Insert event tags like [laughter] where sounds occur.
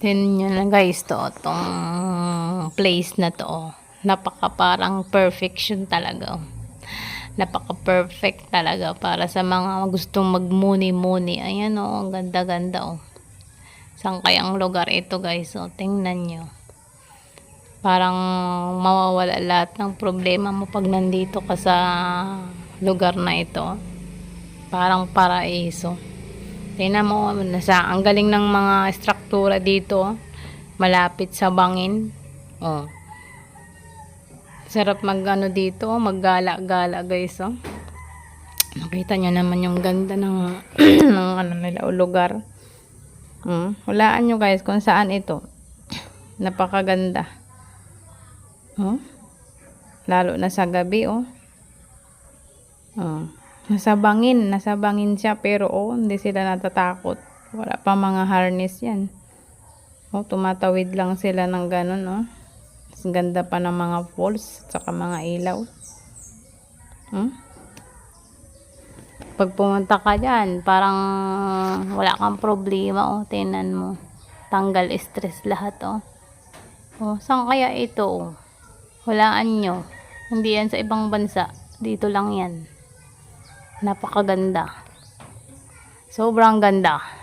Tingnan nyo na guys to, tong place na to. Napaka parang perfection talaga. Napaka perfect talaga para sa mga gustong magmuni-muni. Ayan o, oh, ang ganda-ganda oh. Saan kayang lugar ito guys? Oh, tingnan nyo. Parang mawawala lahat ng problema mo pag nandito ka sa lugar na ito. Parang paraiso. Tingnan mo, nasa, ang galing ng mga struktura dito. Malapit sa bangin. Oh. Sarap mag ano dito, maggala-gala guys. Oh. Nakita nyo naman yung ganda ng, [clears throat] ng ano nila, lugar. Hmm. Hulaan nyo guys kung saan ito. [clears throat] Napakaganda. Oh. Lalo na sa gabi, oh. Oh. Nasa bangin, nasa bangin siya pero oh, hindi sila natatakot. Wala pa mga harness yan. Oh, tumatawid lang sila ng ganun, oh. Ang ganda pa ng mga falls, saka mga ilaw. Hmm? Pag pumunta ka dyan, parang wala kang problema, oh. Tingnan mo. Tanggal stress lahat, oh. Oh, saan kaya ito, oh? Walaan nyo. Hindi yan sa ibang bansa. Dito lang yan. Napakaganda. Sobrang ganda.